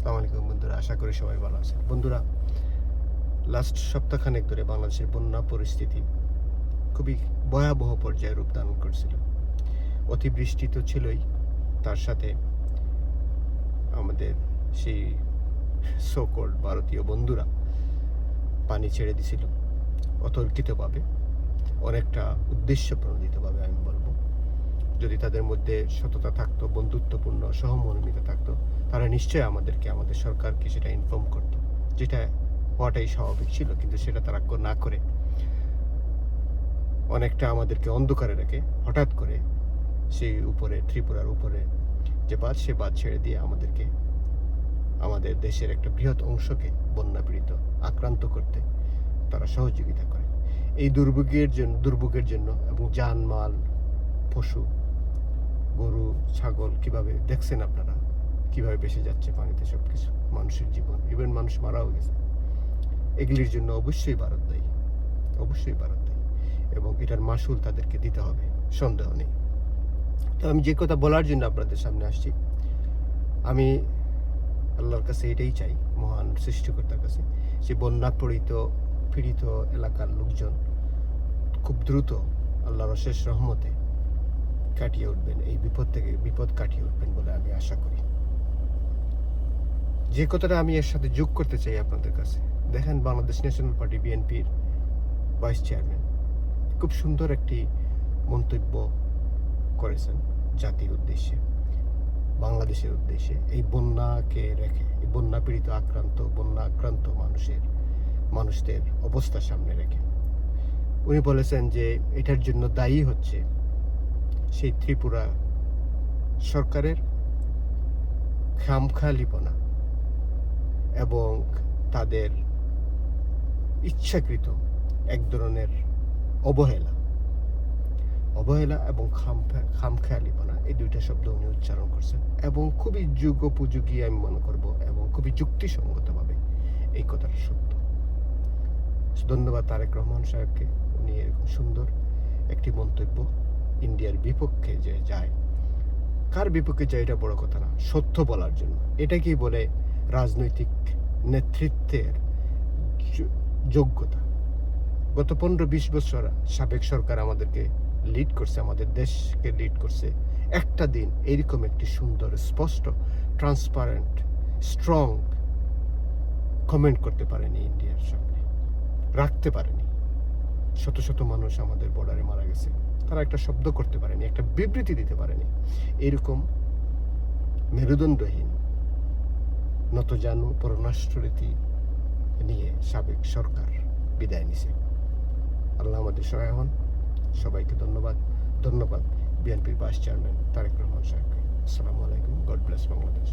আসসালামু আলাইকুম বন্ধুরা, আশা করি সবাই ভালো আছেন। বন্ধুরা লাস্ট সপ্তাহখানেক ধরে বাংলাদেশের বন্যা পরিস্থিতি খুবই ভয়াবহ পর্যায়ে রূপ ধারণ করছিল। অতিবৃষ্টি তো ছিলই, তার সাথে আমাদের সেই সকল ভারতীয় বন্ধুরা পানি ছেড়ে দিছিল, অতর্কিতভাবে, অনেকটা উদ্দেশ্য প্রণোদিতভাবে আমি যদি তাদের মধ্যে সততা থাকতো, বন্ধুত্বপূর্ণ, সহমর্মিতা থাকতো, তারা নিশ্চয়ই আমাদেরকে, আমাদের সরকারকে সেটা ইনফর্ম করতো। যেটা হওয়াটাই স্বাভাবিক ছিল, কিন্তু সেটা তারা না করে অনেকটা আমাদেরকে অন্ধকারে রেখে হঠাৎ করে সেই উপরে, ত্রিপুরার উপরে যে বাঁধ, সে বাঁধ ছেড়ে দিয়ে আমাদেরকে, আমাদের দেশের একটা বৃহৎ অংশকে বন্যা পীড়িত আক্রান্ত করতে তারা সহযোগিতা করে। এই দুর্ভোগের জন্য দুর্ভোগের জন্য এবং জানমাল পশু গরু, ছাগল কীভাবে দেখছেন আপনারা? কীভাবে বেসে যাচ্ছে পানিতে সব কিছু মানুষের জীবন ইভেন মানুষ মারাও গেছে। এগুলির জন্য অবশ্যই ভারত দায়ী। অবশ্যই ভারত দায়ী। এবং এটার মাসুল তাদেরকে দিতে হবে। সন্দেহ নেই। তো আমি যে কথা বলার জন্য আপনাদের সামনে আসছি, আমি আল্লাহর কাছে এটাই চাই, মহান সৃষ্টিকর্তার কাছে, যে বন্যা পীড়িত পীড়িত এলাকার লোকজন খুব দ্রুত আল্লাহর অশেষ রহমতে কাটিয়ে উঠবেন, এই বিপদ থেকে বিপদ কাটিয়ে উঠবেন বলে আমি আশা করি। যে কথাটা আমি এর সাথে যোগ করতে চাই আপনাদের কাছে, দেখেন বাংলাদেশ ন্যাশনাল পার্টি বিএনপির ভাইস চেয়ারম্যান খুব সুন্দর একটি মন্তব্য করেছেন জাতির উদ্দেশ্যে, বাংলাদেশের উদ্দেশ্যে। এই বন্যাকে রেখে, এই বন্যা পীড়িত আক্রান্ত বন্যা আক্রান্ত মানুষের, মানুষদের অবস্থা সামনে রেখে। উনি বলেছেন যে এটার জন্য দায়ী হচ্ছে সেই ত্রিপুরা সরকারের খামখালিপনা এবং তাদের ইচ্ছাকৃত এক ধরনের অবহেলা। অবহেলা এবং খামখা খামখেয়ালিপনা এই দুইটা শব্দ উনি উচ্চারণ করছেন এবং খুবই যুগোপযোগী আমি মনে করব এবং খুবই যুক্তিসঙ্গতভাবে এই কথাটা সত্য। ধন্যবাদ তারেক রহমান সাহেবকে। উনি এরকম সুন্দর একটি মন্তব্য ইন্ডিয়ার বিপক্ষে যে যায়, কার বিপক্ষে যায় এটা বড় কথা না, সত্য বলার জন্য। এটাকেই বলে রাজনৈতিক নেতৃত্বের যোগ্যতা। গত পনেরো বিশ বছর সাবেক সরকার আমাদেরকে লিড করছে, আমাদের দেশকে লিড করছে। একটা দিন এইরকম একটি সুন্দর, স্পষ্ট ট্রান্সপারেন্ট স্ট্রং কমেন্ট করতে পারেনি ইন্ডিয়ার সামনে রাখতে পারেনি। শত শত মানুষ আমাদের বর্ডারে মারা গেছে। তারা একটা শব্দ করতে পারেনি, একটা বিবৃতি দিতে পারেনি। এরকম মেরুদণ্ডহীন, নতজানু পররাষ্ট্রনীতি নিয়ে সাবেক সরকার বিদায় নিছে। আল্লাহ আমাদের সহায় হন। সবাইকে ধন্যবাদ। ধন্যবাদ বিএনপির ভাইস চেয়ারম্যান তারেক রহমান সাহেবকে। আসসালামু আলাইকুম। God bless Bangladesh